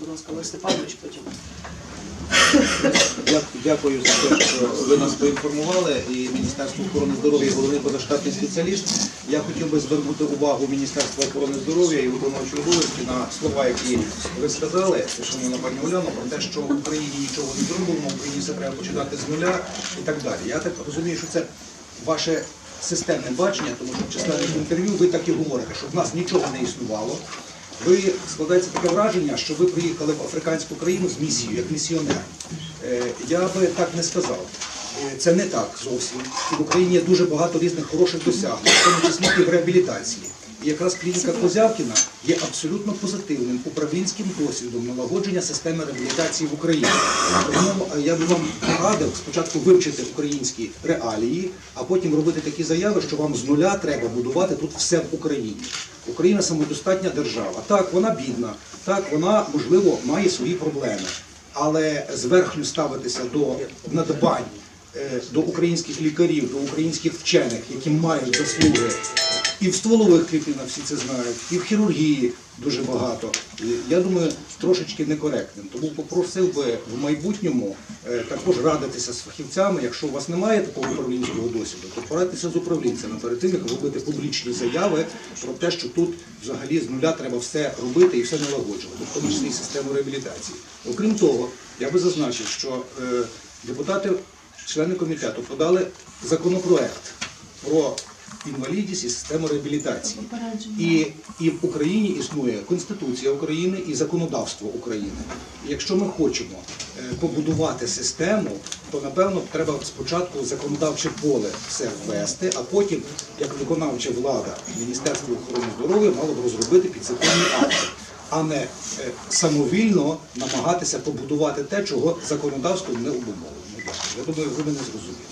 будь ласка, Олег Степанович, потім. Дякую за те, що ви нас поінформували. І Міністерство охорони здоров'я, головний позаштатний спеціаліст. Я хотів би звернути увагу Міністерства охорони здоров'я і виконуючого обов'язки на слова, які ви сказали, шановна пані Уляно, про те, що в Україні нічого не зробимо, в Україні все треба починати з нуля і так далі. Я так розумію, що це ваше системне бачення, тому що в численних інтерв'ю ви так і говорите, що в нас нічого не існувало. Ви складається таке враження, що ви приїхали в африканську країну з місією, як місіонер. Е, Я би так не сказав. Е, Це не так зовсім. В Україні є дуже багато різних хороших досягнень, в тому числі і в реабілітації. І якраз клініка Козявкіна є абсолютно позитивним управлінським досвідом налагодження системи реабілітації в Україні. Тому е, я би вам порадив спочатку вивчити українські реалії, а потім робити такі заяви, що вам з нуля треба будувати тут все в Україні. Україна самодостатня держава. Так, вона бідна, так, вона, можливо, має свої проблеми. Але зверхню ставитися до надбань е, до українських лікарів, до українських вчених, які мають заслуги і в стволових клітинах всі це знають, і в хірургії дуже багато. Я думаю, трошечки некоректним. Тому попросив би в майбутньому е, також радитися з фахівцями. Якщо у вас немає такого управлінського досвіду, то порадьтеся з управлінцями перед тим, як робити публічні заяви про те, що тут взагалі з нуля треба все робити і все налагоджувати, в тому числі систему реабілітації. Окрім того, я би зазначив, що е, депутати, члени комітету, подали законопроект про інвалідність і систему реабілітації. І, і в Україні існує Конституція України і законодавство України. Якщо ми хочемо е, побудувати систему, то напевно треба спочатку законодавче поле все ввести, а потім, як виконавча влада, Міністерство охорони здоров'я мало б розробити підзаконні акти, а не е, самовільно намагатися побудувати те, чого законодавство не обумовлено. Я думаю, ви мене зрозуміли.